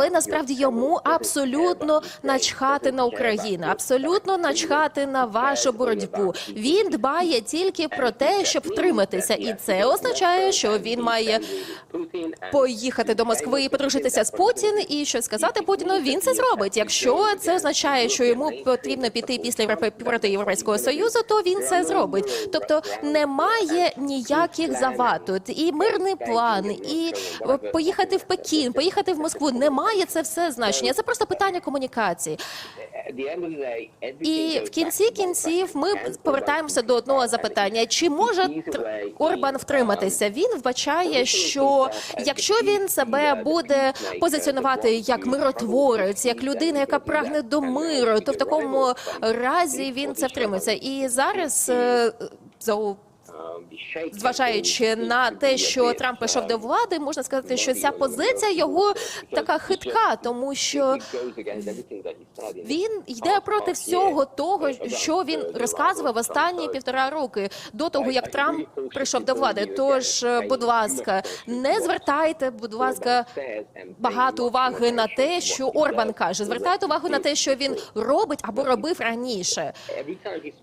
але насправді йому абсолютно начхати на Україну, абсолютно начхати на вашу боротьбу. Він дбає тільки про те, щоб втриматися, і це означає, що він має поїхати до Москви і подружитися з Путін і щось сказати Путіну. Він це зробить. Якщо це означає, що йому потрібно піти після проти Європейського союзу, то він це зробить. Тобто немає ніяких завад тут. і мирний план, і поїхати в Пекін, поїхати в Москву. Немає це все значення. Це просто питання комунікації. І в кінці кінців ми повертаємося до одного запитання: чи може Орбан втриматися? Він вбачає, що якщо він себе буде позиціонувати як миротворець, як людина, яка прагне до миру, то в такому разі він це втримується. І зараз е, за зважаючи на те, що Трамп прийшов до влади, можна сказати, що ця позиція його така хитка, тому що він йде проти всього того, що він розказував останні півтора роки до того, як Трамп прийшов до влади. Тож, будь ласка, не звертайте, будь ласка, багато уваги на те, що Орбан каже. Звертайте увагу на те, що він робить або робив раніше.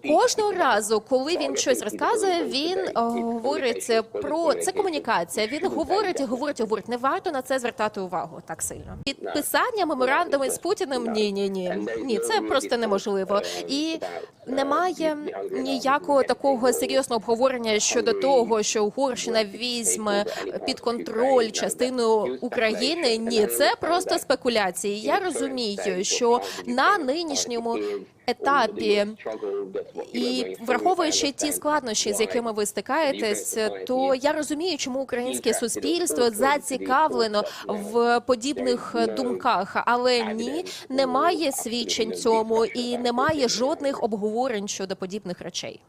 Кожного разу, коли він щось розказує, він е, говорить про це комунікація. Він говорить говорить, говорить. Не варто на це звертати увагу так сильно. Підписання меморандуми з Путіним ні, ні, ні, ні, це просто неможливо. І немає ніякого такого серйозного обговорення щодо того, що Угорщина візьме під контроль частину України. Ні, це просто спекуляції. Я розумію, що на нинішньому етапі. І враховуючи ті складнощі, з якими ви стикаєтесь, то я розумію, чому українське суспільство зацікавлено в подібних думках, але ні, немає свідчень цьому і немає жодних обговорень щодо подібних речей.